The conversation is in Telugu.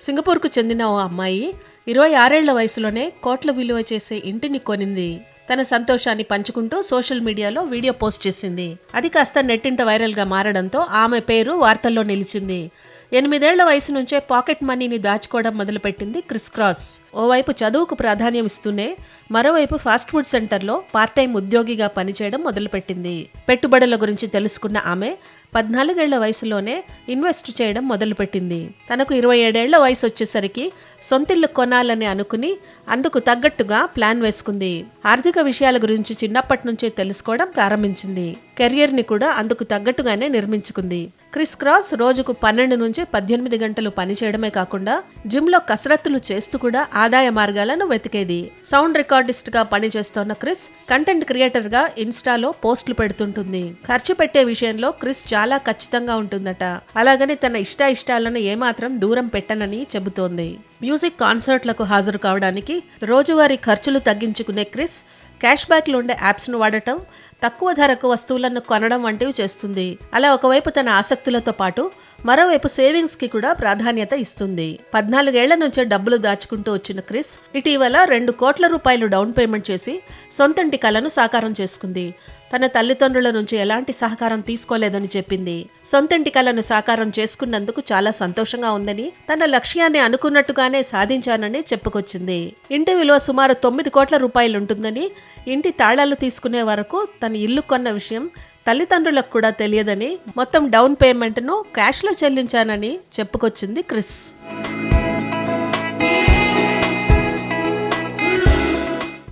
సింగపూర్కు చెందిన ఓ అమ్మాయి ఇరవై ఆరేళ్ళ వయసులోనే కోట్ల విలువ చేసే ఇంటిని కొనింది. తన సంతోషాన్ని పంచుకుంటూ సోషల్ మీడియాలో వీడియో పోస్ట్ చేసింది. అది కాస్త నెట్టింట వైరల్గా మారడంతో ఆమె పేరు వార్తల్లో నిలిచింది. ఎనిమిదేళ్ళ వయసు నుంచే పాకెట్ మనీని దాచుకోవడం మొదలుపెట్టింది క్రిస్ క్రాస్. ఓవైపు చదువుకు ప్రాధాన్యం ఇస్తూనే మరోవైపు ఫాస్ట్ ఫుడ్ సెంటర్లో పార్ట్ టైం ఉద్యోగిగా పనిచేయడం మొదలుపెట్టింది. పెట్టుబడుల గురించి తెలుసుకున్న ఆమె పద్నాలుగేళ్ళ వయసులోనే ఇన్వెస్ట్ చేయడం మొదలుపెట్టింది. తనకు ఇరవై ఏడేళ్ళ వయసు వచ్చేసరికి సొంతిల్లు కొనాలని అనుకుని అందుకు తగ్గట్టుగా ప్లాన్ వేసుకుంది. ఆర్థిక విషయాల గురించి చిన్నప్పటి నుంచే తెలుసుకోవడం ప్రారంభించింది. కెరియర్ని కూడా అందుకు తగ్గట్టుగానే నిర్మించుకుంది. క్రిస్ క్రాస్ రోజుకు పన్నెండు నుంచి పద్దెనిమిది గంటలు పనిచేయడమే కాకుండా జిమ్లో కసరత్తులు చేస్తూ కూడా ఆదాయ మార్గాలను వెతికేది. సౌండ్ రికార్డిస్ట్గా పనిచేస్తోన్న క్రిస్ కంటెంట్ క్రియేటర్గా ఇన్స్టాలో పోస్టులు పెడుతుంటుంది. ఖర్చు పెట్టే విషయంలో క్రిస్ చాలా ఖచ్చితంగా ఉంటుందట. అలాగని తన ఇష్ట ఇష్టాలను ఏమాత్రం దూరం పెట్టనని చెబుతోంది. మ్యూజిక్ కాన్సర్ట్లకు హాజరు కావడానికి రోజువారీ ఖర్చులు తగ్గించుకునే క్రిస్ క్యాష్ బ్యాక్లు ఉండే యాప్స్ను వాడటం తక్కువ ధరకు వస్తువులను కొనడం వంటివి చేస్తుంది. అలా ఒకవైపు తన ఆసక్తులతో పాటు మరోవైపు సేవింగ్స్కి కూడా ప్రాధాన్యత ఇస్తుంది. పద్నాలుగేళ్ళ నుంచే డబ్బులు దాచుకుంటూ వచ్చిన క్రిస్ ఇటీవల రెండు కోట్ల రూపాయలు డౌన్ పేమెంట్ చేసి సొంతంటి కలను సాకారం చేసుకుంది. తన తల్లిదండ్రుల నుంచి ఎలాంటి సహకారం తీసుకోలేదని చెప్పింది. సొంతంటి కలను సాకారం చేసుకున్నందుకు చాలా సంతోషంగా ఉందని తన లక్ష్యాన్ని అనుకున్నట్టుగానే సాధించానని చెప్పుకొచ్చింది. ఇంటి విలువ సుమారు తొమ్మిది కోట్ల రూపాయలు ఉంటుందని ఇంటి తాళాలు తీసుకునే వరకు తన ఇల్లు కొన్న విషయం తల్లిదండ్రులకు కూడా తెలియదని మొత్తం డౌన్ పేమెంట్ను క్యాష్లో చెల్లించానని చెప్పుకొచ్చింది క్రిస్.